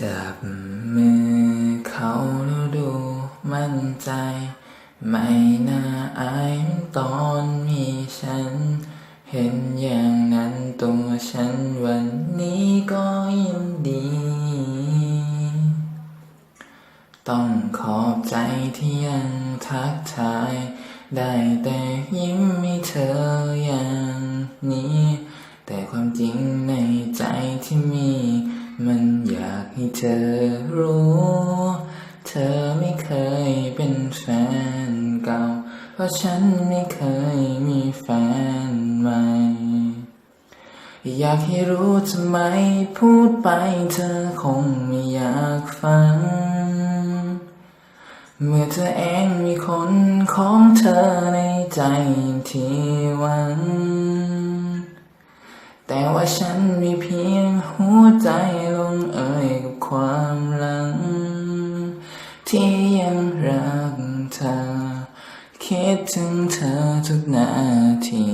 จับมือเขาแล้วดูมั่นใจ ไม่น่าอายตอนมีฉัน เห็นอย่างนั้นตัวฉันวันนี้ก็ยินดี ต้องขอบใจที่ยังทักทาย ได้แต่ยิ้มให้เธออย่างนี้ แต่ความจริงในใจที่มี มันอยากให้เธอรู้ เธอไม่เคยเป็นแฟนเก่า เพราะฉันไม่เคยมีแฟนใหม่ อยากให้รู้ทำไมพูดไปเธอคงไม่อยากฟัง เมื่อเธอเองมีคนของเธอในใจที่หวัง ฉันมีเพียงหัวใจลงเอ่ยกับความหลัง ที่ยังรักเธอ คิดถึงเธอทุกนาที